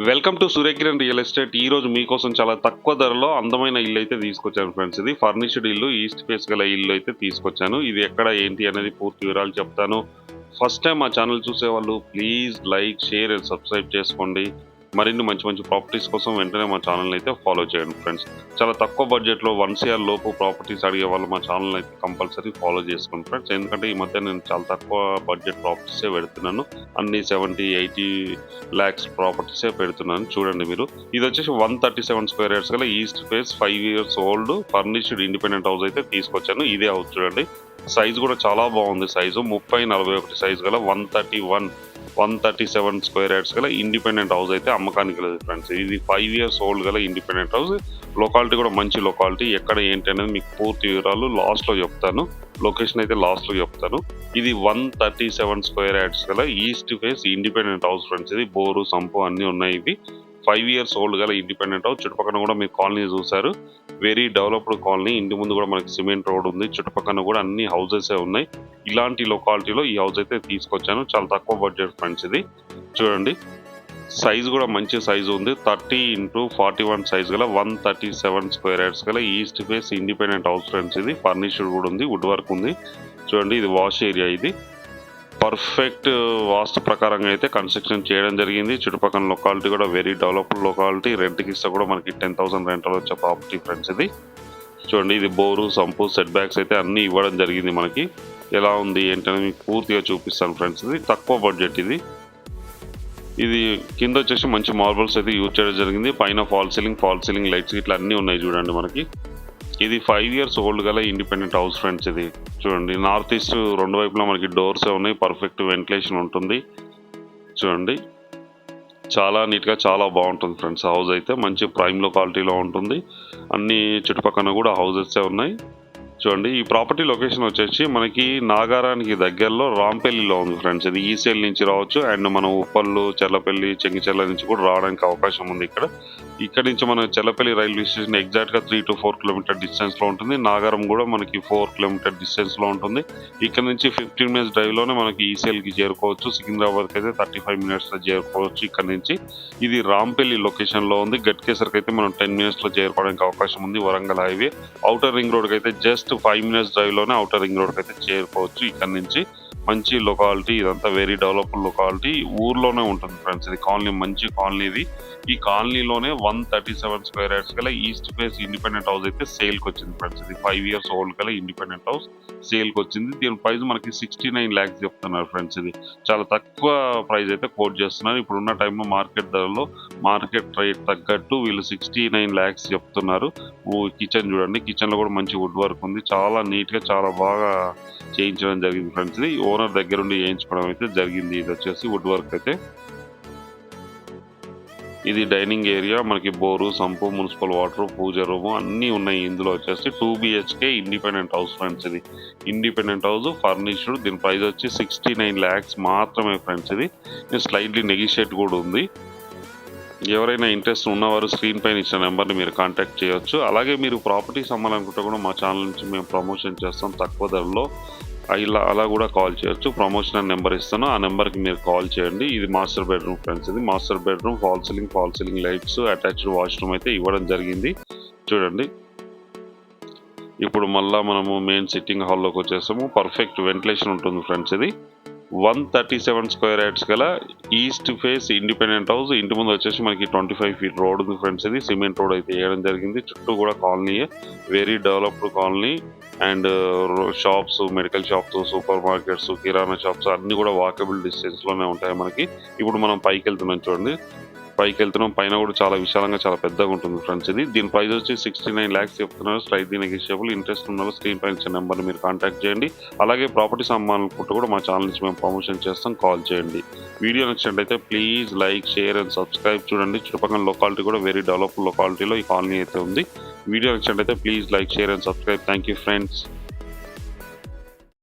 Welcome to Suryakiran real estate. ఈ రోజు మీకోసం చాలా తక్కువ ధరలో అందమైన ఇల్లు అయితే తీసుకొచ్చాను ఫ్రెండ్స్. ఇది ఫర్నిష్డ్ ఇల్లు ఈస్ట్ ఫేస్ గల ఇల్లు అయితే తీసుకొచ్చాను. ఇది ఎక్కడ ఏంటి అనేది పూర్తి వివరాలు చెప్తాను. ఫస్ట్ టైం మా ఛానల్ చూసే వాళ్ళు please like share and subscribe చేసుకోండి. మరిన్ని మంచి మంచి ప్రాపర్టీస్ కోసం వెంటనే మా ఛానల్ అయితే ఫాలో చేయండి ఫ్రెండ్స్ చాలా తక్కువ బడ్జెట్లో వన్ సిఆర్ లోపు ప్రాపర్టీస్ అడిగే వాళ్ళు మా ఛానల్ అయితే కంపల్సరీ ఫాలో చేసుకోండి ఫ్రెండ్స్ ఎందుకంటే ఈ మధ్య నేను చాలా తక్కువ బడ్జెట్ ప్రాపర్టీసే పెడుతున్నాను. అన్ని సెవెంటీ ఎయిటీ ల్యాక్స్ ప్రాపర్టీసే పెడుతున్నాను చూడండి మీరు. ఇది వచ్చేసి one thirty seven square yards గల east face five years old furnished independent house అయితే తీసుకొచ్చాను. ఇదే హౌస్ చూడండి. సైజ్ కూడా చాలా బాగుంది సైజు ముప్పై నలభై ఒకటి సైజ్ గల one thirty one one thirty seven square yards గల ఇండిపెండెంట్ హౌస్ అయితే అమ్మకానికి లేదు ఫ్రెండ్స్. ఇది ఫైవ్ ఇయర్స్ ఓల్డ్ గల ఇండిపెండెంట్ హౌస్. లొకాలిటీ కూడా మంచి లొకాలిటీ. ఎక్కడ ఏంటి అనేది మీకు పూర్తి వివరాలు లాస్ట్లో చెప్తాను. లొకేషన్ అయితే లాస్ట్లో చెప్తాను. ఇది one thirty seven square yards గల east face independent house friends. ఇది బోరు సంపు అన్నీ ఉన్నాయి ఇవి. ఫైవ్ ఇయర్స్ ఓల్డ్ గల ఇండిపెండెంట్ హౌస్ చుట్టుపక్కన కూడా మీరు కాలనీ చూసారు వెరీ డెవలప్డ్ కాలనీ. ఇంటి ముందు కూడా మనకి సిమెంట్ రోడ్ ఉంది. చుట్టుపక్కన కూడా అన్ని హౌసెస్ ఉన్నాయి. ఇలాంటి లొకాలిటీలో ఈ హౌస్ అయితే తీసుకొచ్చాను. చాలా తక్కువ బడ్జెట్ ఫ్రెండ్స్ ఇది. చూడండి. సైజ్ కూడా మంచి సైజ్ ఉంది. Thirty into forty one size గల one thirty seven square yards గల east face independent house friends ఇది ఫర్నిచర్ కూడా ఉంది. వుడ్ వర్క్ ఉంది. చూడండి. ఇది వాష్ ఏరియా ఇది. పర్ఫెక్ట్ వాస్తు ప్రకారంగా అయితే కన్స్ట్రక్షన్ చేయడం జరిగింది. చుట్టుపక్కల లొకాలిటీ కూడా వెరీ డెవలప్డ్ లొకాలిటీ రెంట్కి ఇస్తే కూడా మనకి టెన్ థౌసండ్ రెంటల్ వచ్చే ప్రాపర్టీ ఫ్రెండ్స్ ఇది. చూడండి ఇది బోరు సంపు సెట్ బ్యాక్స్ అయితే అన్నీ ఇవ్వడం జరిగింది మనకి. ఎలా ఉంది ఏంటనేది మీకు పూర్తిగా చూపిస్తాను ఫ్రెండ్స్ ఇది. తక్కువ బడ్జెట్ ఇది. ఇది కింద వచ్చేసి మంచి మార్బల్స్ అయితే యూజ్ చేయడం జరిగింది. పైన fall ceiling fall ceiling lights ఇట్లా అన్నీ ఉన్నాయి చూడండి మనకి. ఇది ఫైవ్ ఇయర్స్ ఓల్డ్ గల ఇండిపెండెంట్ హౌస్ ఫ్రెండ్స్ ఇది. చూడండి నార్త్ ఈస్ట్ రెండు వైపులా మనకి డోర్స్ ఉన్నాయి పర్ఫెక్ట్ వెంటిలేషన్ ఉంటుంది. చూడండి చాలా నీట్గా చాలా బాగుంటుంది ఫ్రెండ్స్ హౌస్ అయితే మంచి ప్రైమ్లో క్వాలిటీలో ఉంటుంది. అన్ని చుట్టుపక్కల కూడా హౌసెస్ ఉన్నాయి. చూడండి ఈ ప్రాపర్టీ లొకేషన్ వచ్చేసి మనకి నాగారానికి దగ్గరలో రాంపల్లిలో ఉంది ఫ్రెండ్స్ ఇది ఈసెల్ నుంచి రావచ్చు. అండ్ మనం ఉప్పల్లు చెల్లపల్లి చెంగిచెల్ల నుంచి కూడా రావడానికి అవకాశం ఉంది ఇక్కడ. ఇక్కడ నుంచి మన చెల్లపల్లి రైల్వే స్టేషన్ ఎగ్జాక్ట్గా త్రీ టు ఫోర్ కిలోమీటర్ డిస్టెన్స్లో ఉంటుంది. నాగారం కూడా మనకి ఫోర్ కిలోమీటర్ డిస్టెన్స్లో ఉంటుంది. ఇక్కడ నుంచి ఫిఫ్టీన్ మినిట్స్ డ్రైవ్లోనే మనకి ఈసీఎల్కి చేరుకోవచ్చు. సికింద్రాబాద్కి అయితే థర్టీ ఫైవ్ మినిట్స్లో చేరుకోవచ్చు ఇక్కడ నుంచి. ఇది రాంపల్లి లొకేషన్లో ఉంది. గట్కేసరికి అయితే మనం టెన్ మినిట్స్లో చేరుకోవడానికి అవకాశం ఉంది వరంగల్ హైవే. అవుటర్ రింగ్ రోడ్కి అయితే జస్ట్ ఫైవ్ మినిట్స్ డ్రైవ్లోనే అవుటర్ రింగ్ రోడ్కి అయితే చేరుకోవచ్చు ఇక్కడ నుంచి. మంచి లొకాలిటీ ఇదంతా వెరీ డెవలప్డ్ లొకాలిటీ ఊర్లోనే ఉంటుంది ఫ్రెండ్స్ ఇది కాలనీ మంచి కాలనీ ఇది. ఈ కాలనీలోనే one thirty seven square yards గల ఈస్ట్ ఫేస్ ఇండిపెండెంట్ హౌస్ అయితే సేల్కి వచ్చింది ఫ్రెండ్స్ ఇది ఫైవ్ ఇయర్స్ ఓల్డ్ గల ఇండిపెండెంట్ హౌస్ సేల్కి వచ్చింది. దీని ప్రైస్ మనకి సిక్స్టీ నైన్ ల్యాక్స్ చెప్తున్నారు ఫ్రెండ్స్ ఇది. చాలా తక్కువ ప్రైస్ అయితే కోట్ చేస్తున్నారు. ఇప్పుడున్న టైంలో మార్కెట్ ధరలో మార్కెట్ రేట్ తగ్గట్టు వీళ్ళు సిక్స్టీ నైన్ ల్యాక్స్ చెప్తున్నారు కిచెన్ చూడండి. కిచెన్లో కూడా మంచి వుడ్ వర్క్ ఉంది. చాలా నీట్గా చాలా బాగా చేయించడం జరిగింది ఫ్రెండ్స్ ఇది. ఓనర్ దగ్గరుండి వేయించుకోవడం అయితే జరిగింది. ఇది వచ్చేసి వుడ్ వర్క్ అయితే. ఇది డైనింగ్ ఏరియా. మనకి bore sump municipal water puja room అన్నీ ఉన్నాయి. ఇందులో వచ్చేసి two BHK independent house friends ఇది. Independent house furnished. దీని ప్రైస్ వచ్చి సిక్స్టీ నైన్ ల్యాక్స్ మాత్రమే ఫ్రెండ్స్ ఇది. స్లైట్లీ నెగిషియేట్ కూడా ఉంది. ఎవరైనా ఇంట్రెస్ట్ ఉన్నవారు స్క్రీన్ పైన ఇచ్చిన నెంబర్ని మీరు కాంటాక్ట్ చేయొచ్చు. అలాగే మీరు ప్రాపర్టీస్ అమ్మాలనుకుంటే కూడా మా ఛానల్ నుంచి మేము ప్రమోషన్ చేస్తాం తక్కువ ధరలో. ఇలా అలా కూడా కాల్ చేయొచ్చు. ప్రమోషన్ నెంబర్ ఇస్తాను. ఆ నెంబర్కి మీరు కాల్ చేయండి. ఇది మాస్టర్ బెడ్రూమ్ ఫ్రెండ్స్. ఇది master bedroom fall ceiling fall ceiling lights attached washroom అయితే ఇవ్వడం జరిగింది. చూడండి. ఇప్పుడు మళ్ళీ మనము మెయిన్ సిట్టింగ్ హాల్లోకి వచ్చేసాము. పర్ఫెక్ట్ వెంటిలేషన్ ఉంటుంది ఫ్రెండ్స్ ఇది. One thirty seven square yards గల ఈస్ట్ ఫేస్ ఇండిపెండెంట్ హౌస్. ఇంటి ముందు వచ్చేసి మనకి ట్వంటీ ఫైవ్ ఫీట్ రోడ్ ఉంది ఫ్రెండ్స్ ఇది. సిమెంట్ రోడ్ అయితే వేయడం జరిగింది. చుట్టూ కూడా కాలనీయే very developed colony and shops medical shops super markets kirana shops అన్ని కూడా వాకబుల్ డిస్టెన్స్లోనే ఉంటాయి మనకి. ఇప్పుడు మనం పైకి వెళ్తున్నాం చూడండి. పైకి వెళ్తున్నాం పైన కూడా చాలా విశాలంగా చాలా పెద్దగా ఉంటుంది ఫ్రెండ్స్ ఇది. దీని ప్రైస్ వచ్చి సిక్స్టీ నైన్ ల్యాక్స్ చెప్తున్నారు. స్ట్రైట్ దీనికి ఇంట్రెస్ట్ ఉన్న స్క్రీన్ పైన ఇచ్చిన నెంబర్ని మీరు కాంటాక్ట్ చేయండి. అలాగే ప్రాపర్టీ సంబంధించుకుంటూ కూడా మా ఛానల్ నుంచి మేము ప్రమోషన్ చేస్తాం. కాల్ చేయండి. వీడియో నచ్చినట్లయితే please like share and subscribe చూడండి. చుట్టుపక్కల లొకాలిటీ కూడా వెరీ డెవలప్డ్ లొకాలిటీలో ఈ కాలనీ అయితే ఉంది. వీడియో నచ్చినట్లయితే please like share and subscribe. Thank you friends.